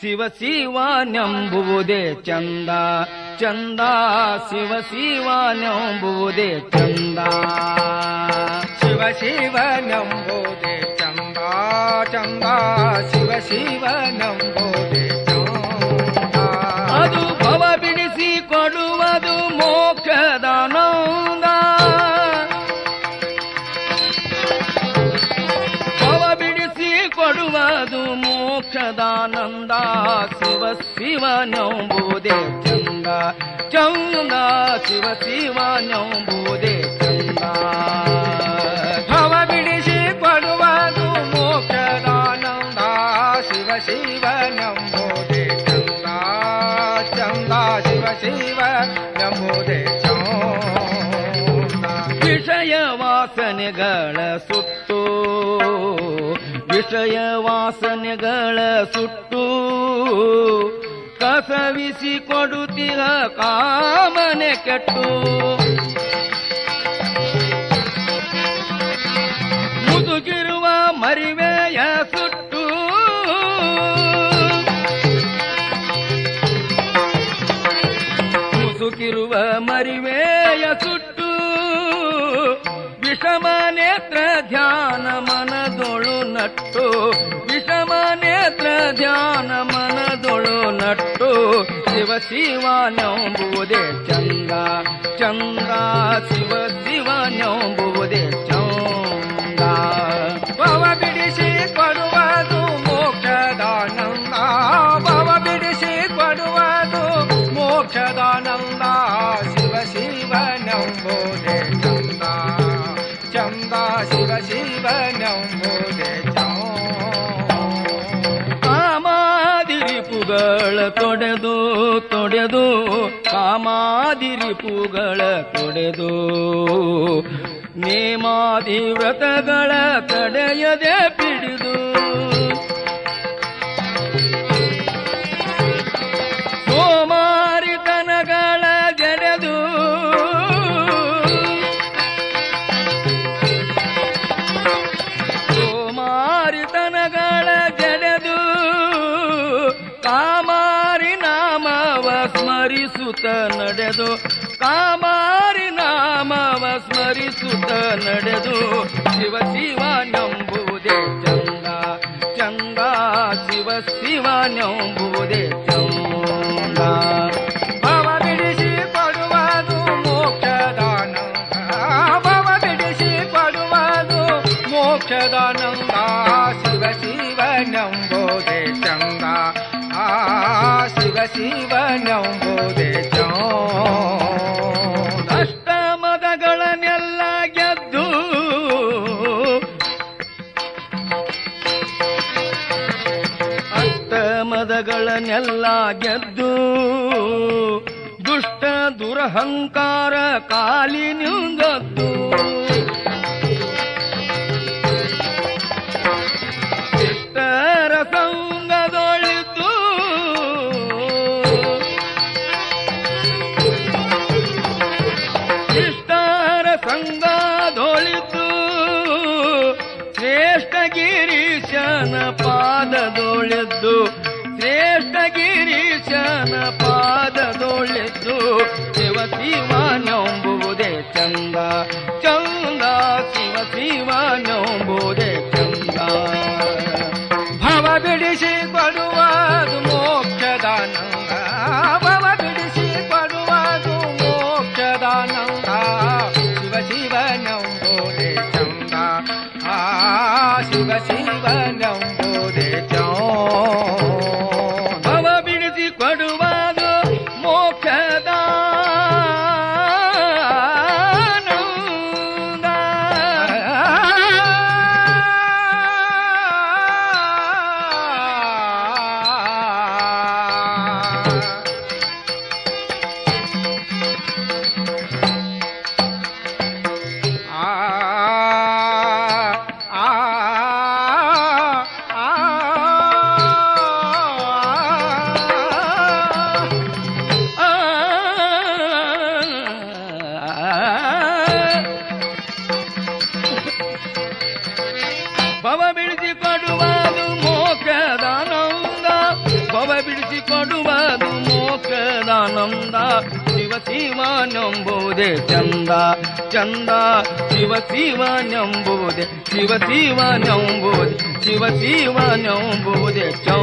ಶಿವ ಶಿವನೆಂಬುವುದೇ ಚಂದ ಚಂದ, ಶಿವ ಶಿವನೆಂಬುವುದೇ ಚಂದ. ಶಿವ ಶಿವನೆಂಬುದೇ ಚಂದ ಚಂದ, ಶಿವ ಶಿವನೆಂಬುದೇ ಅದು ಭವ ಬಿಡಿಸಿ ಕೊಡುವುದು ಮೋಕ್ಷದ ಮೋಕ್ಷದಾನಂದ ಶಿವ ಶಿವನೆಂಬುದೇ ಚಂದ ಚಂದ ಶಿವ ಶಿವನೆಂಬುದೇ ಚಂದ ಭವ ಬಿಡಿಸಿ ಕೊಡುವುದು ಮೋಕ್ಷದಾನಂದ ಶಿವ ಶಿವನೆಂಬುದೇ ಚಂದ ಚಂದ ಶಿವ ಶಿವನೆಂಬುದೇ ಚಂದ ವಿಷಯ ವಾಸನೆಗಳ ಸುಟ್ಟು ವಿಷಯ ವಾಸನೆಗಳ ಸುಟ್ಟು ಕಸವಿಸಿ ಕೊಡುತ್ತಿರ ಕಾಮನೆ ಕೆಟ್ಟು. ಮುದುಗಿರುವ ಮರಿವೆಯ ಸುಟ್ಟು ಮುಸುಕಿರುವ ಮರಿವೆಯ ಸುಟ್ಟು ವಿಷಮ ನೇತ್ರ ಧ್ಯಾನ ಮನದೊಳು ನಟ್ಟು. ವಿಷಮ ನೇತ್ರ ಧ್ಯಾನ ಮನದೊಳು ನಟ್ಟು. ಶಿವ ಶಿವನೆಂಬುವುದೇ ಚಂದ್ರ. ಚಂದ್ರ ಶಿವ ಕಾಮಾದಿರಿಪುಗಳ ತೊಡೆದು ತೊಡೆದು ಕಾಮಾದಿರಿಪುಗಳ ತೊಡೆದು. ನೇಮಾದಿ ವ್ರತಗಳ ತಡೆಯದೆ ನಡೆದು ಕಾಮಾರಿ ನಾಮವ ಸ್ಮರಿಸುತ್ತ ನಡೆದು ಶಿವ ಶಿವ ನಂಬುವುದೇ ಚಂದ ಚಂದ ಶಿವ ಶಿವ ನಂಬುವುದೇ ಚಂದ ಭವ ಬಿಡಿಸಿ ಕೊಡುವುದು ಮೋಕ್ಷದಾನಂದ ಭವ ಬಿಡಿಸಿ ಕೊಡುವುದು ಮೋಕ್ಷದಾನಂದ ಶಿವ ಶಿವನೆಂಬುದೇ ಚಂದ ಆ ಶಿವ ಶಿವನೆಂಬುದೇ ಅಷ್ಟಮದಗಳನ್ನೆಲ್ಲ ಗೆದ್ದು ದುಷ್ಟ ದುರಹಂಕಾರ ಕಾಲಿನಿಂದದ್ದು ಇಷ್ಟರ ಸಂಗದೊಳಿದ್ದು ಇಷ್ಟರ ಶ್ರೇಷ್ಠ ಗಿರೀಶನ ಪಾದದೊಳಿದ್ದು. ಗಿರೀಶನ ಪಾದದೊಳಿದ್ದು ಶಿವ ಶಿವನೆಂಬುವುದೇ ಚಂದ ಚಂದ ಶಿವ ಶಿವನೆಂಬುವುದೇ ಚಂದ ಭವ ಬಿಡಿಸಿ ಕೊಡುವುದು ಮೋಕ್ಷದಾನಂದ ಭವ ಬಿಡಿಸಿ ಕೊಡುವುದು ಮೋಕ್ಷದಾನಂದ ಶಿವ ಶಿವನೆಂಬುದೇ ಚಂದ ಆ ಶಿವ ಶಿವನೆಂಬುದೇ ಚಂದ శివ శివానంబోదే చంద చంద శివ శివానంబోదే శివ శివానంబోదే శివ శివానంబోదే చౌ